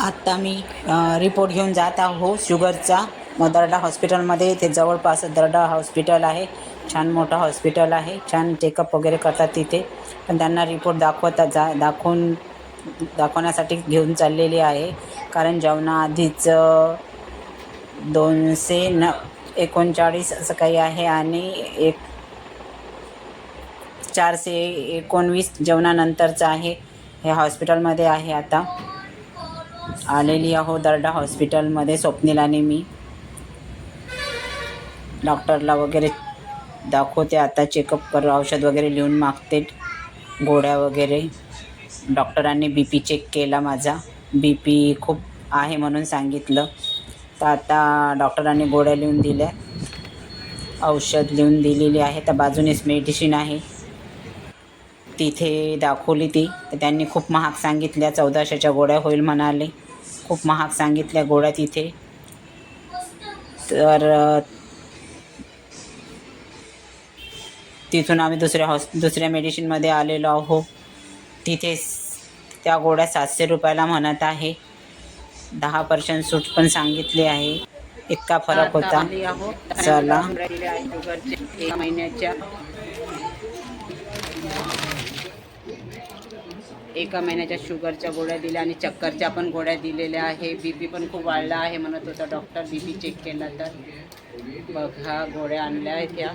आत्ता मी रिपोर्ट घेऊन जात आहो शुगरचा दर्डा हॉस्पिटलमध्ये ते जवळपास दर्डा हॉस्पिटल आहे. छान मोठं हॉस्पिटल आहे. छान चेकअप वगैरे करतात तिथे. पण त्यांना रिपोर्ट दाखवता जा दाखवून दाखवण्यासाठी घेऊन चाललेली आहे. कारण जेवणाआधीच दोनशे न एकोणचाळीस असं काही आहे आणि एक चारशे एकोणवीस जेवणानंतरचं आहे. हे हॉस्पिटलमध्ये आहे आता. आलेली आहो दर्डा हॉस्पिटलमध्ये स्वप्नील आणि मी. डॉक्टरला वगैरे दाखवते आता चेकअप करू औषध वगैरे लिहून मागते गोळ्या वगैरे. डॉक्टरांनी बी पी चेक केला माझा. बी पी खूप आहे म्हणून सांगितलं. तर आता डॉक्टरांनी गोळ्या लिहून दिल्या. औषध लिहून दिलेली आहे. त्या बाजूनेच मेडिसिन आहे. तिथे दाखवली ती. तर त्यांनी खूप महाग सांगितल्या चौदाशेच्या गोळ्या होईल म्हणाले. खूप महाग सांगितल्या गोळ्या तिथे. तर तिथून आम्ही दुसऱ्या हॉस दुसऱ्या मेडिसिनमध्ये आलेलो आहो. तिथे त्या गोळ्या सातशे रुपयाला म्हणत आहे. दहा पर्सेंट सूट पण सांगितली आहे. इतका फरक होता. चला. महिन्याच्या. एका महिन्याच्या शुगरच्या गोळ्या दिल्या आणि चक्करच्या पण गोळ्या दिलेल्या आहे. बी पी पण खूप वाढला आहे म्हणत होता डॉक्टर बी पी चेक केला तर. बघा गोळ्या आणल्या आहेत त्या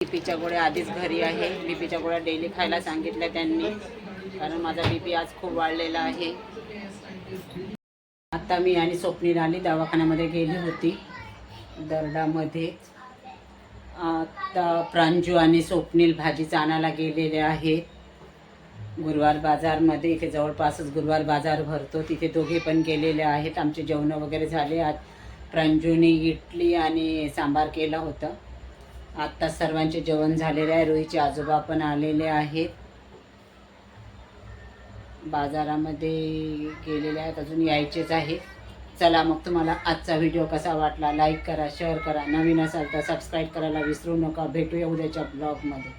बीपीच्या गोळ्या आधीच घरी आहे. बीपीच्या गोळ्या डेली खायला सांगितल्या त्यांनी. कारण माझा बीपी आज खूप वाढलेला आहे. आता मी आणि स्वप्नील आली दवाखान्यामध्ये गेली होती. दरडामध्ये. आता प्रांजू आणि स्वप्नील भाजीचा आणायला गेलेले आहेत. गुरुवार बाजारमध्ये इथे जवळपासच गुरुवार बाजार भरतो. तिथे दोघे पण गेलेले आहेत. आमचे जेवणं वगैरे झाले. आज प्रांजूने इडली आणि सांबार केला होता. आत्ता सर्वांचे जेवण झालेले आहे. रोहीचे आजोबा पण आलेले आहेत. बाजारामध्ये गेलेले आहेत अजून यायचेच आहे. चला मग तुम्हाला आजचा व्हिडिओ कसा वाटला? लाईक करा शेअर करा. नवीन असाल तर सबस्क्राईब करायला विसरू नका. भेटूया उद्याच्या ब्लॉगमध्ये